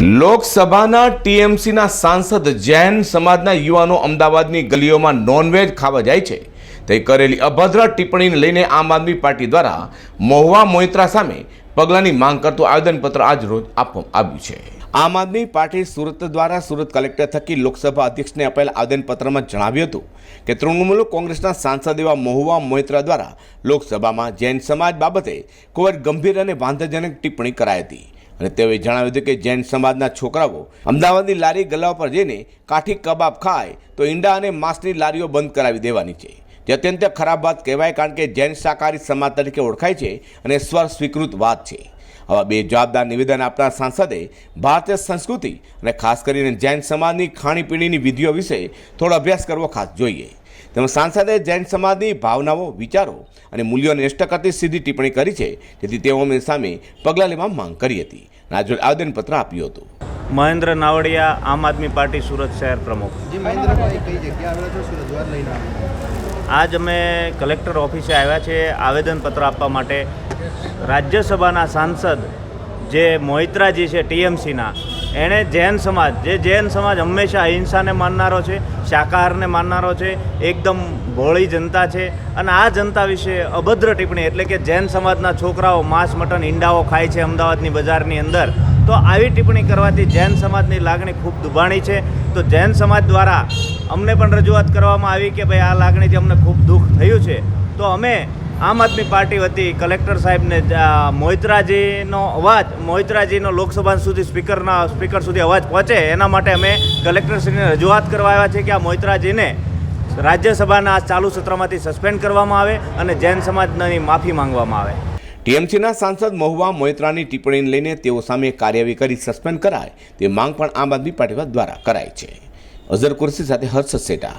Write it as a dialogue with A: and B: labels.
A: લોકસભાના ટીએમસીના સાંસદ જૈન સમાજના યુવાનો અમદાવાદની ગલીઓમાં નોનવેજ ખાવા જાય છે. તે કરેલી અભદ્ર ટિપ્પણીને લઈને આમ આદમી પાર્ટી દ્વારા મહુવા મોહિત્રા સામે પગલાંની માંગ કરતું આવેદનપત્ર આજ રોજ આપવામાં આવ્યું છે. આમ આદમી પાર્ટી સુરત દ્વારા સુરત કલેક્ટર થકી લોકસભા અધ્યક્ષને અપાયેલ આવેદનપત્રમાં જણાવ્યું હતું કે તૃણમૂલ કોંગ્રેસના સાંસદ એવા મહુવા મોહિત્રા દ્વારા લોકસભામાં જૈન સમાજ બાબતે ખૂબ ગંભીર અને વાંધાજનક ટિપ્પણી કરાઈ હતી. અને તેઓએ જણાવ્યું હતું કે જૈન સમાજના છોકરાઓ અમદાવાદની લારી ગલ્લા પર જઈને કાઠી કબાબ ખાય તો ઈંડા અને માંસની લારીઓ બંધ કરાવી દેવાની છે. જે અત્યંત ખરાબ વાત કહેવાય કારણ કે જૈન શાકાહારી સમાજ તરીકે ઓળખાય છે અને સ્વર સ્વીકૃત વાત છે. આવા બે જવાબદાર નિવેદન આપનાર સાંસદે ભારતીય સંસ્કૃતિ અને ખાસ કરીને જૈન સમાજની ખાણીપીણીની વિધિઓ વિશે થોડો અભ્યાસ કરવો ખાસ જોઈએ. તેમજ સાંસદે જૈન સમાજની ભાવનાઓ વિચારો અને મૂલ્યોને નષ્ટ કરતી સીધી ટિપ્પણી કરી છે. જેથી તેઓની સામે પગલાં લેવા માંગ કરી હતી. અને આવેદનપત્ર આપ્યું હતું.
B: મહેન્દ્ર નાવડિયા આમ આદમી પાર્ટી સુરત શહેર પ્રમુખ. આજ અમે કલેક્ટર ઓફિસે આવ્યા છે આવેદનપત્ર આપવા માટે. રાજ્યસભાના સાંસદ જે મોહિત્રાજી છે ટીએમસીના એણે જૈન સમાજ, જે જૈન સમાજ હંમેશા અહિંસાને માનનારો છે, શાકાહારને માનનારો છે, એકદમ ભોળી જનતા છે અને આ જનતા વિશે અભદ્ર ટિપ્પણી એટલે કે જૈન સમાજના છોકરાઓ માંસ, મટન, ઈંડાઓ ખાય છે અમદાવાદની બજારની અંદર. તો આવી ટિપ્પણી કરવાથી જૈન સમાજની લાગણી ખૂબ દુભાણી છે. તો જૈન સમાજ દ્વારા અમને પણ રજૂઆત કરવામાં આવી કે ભાઈ આ લાગણીથી અમને ખૂબ દુઃખ થયું છે. તો અમે આમ આદમી પાર્ટી વતી કલેક્ટર સાહેબને મોહિત્રાજીનો અવાજ મોહિત્રાજીનો લોકસભા સુધી સ્પીકરના, સ્પીકર સુધી અવાજ પહોંચે, એના માટે અમે કલેક્ટરશ્રીને રજૂઆત કરવા આવ્યા છે કે આ મોહિત્રાજીને રાજ્યસભાના ચાલુ સત્રમાંથી સસ્પેન્ડ કરવામાં આવે અને જૈન સમાજની માફી માંગવામાં આવે.
A: ટીએમસીના સાંસદ મહુવા મોહિત્રાની ટિપ્પણીને લઈને તેઓ સામે કાર્યવાહી કરી સસ્પેન્ડ કરાય, તે માંગ પણ આમ આદમી પાર્ટી દ્વારા કરાઈ છે. અઝર કુરશી સાથે હર્ષ સેટા.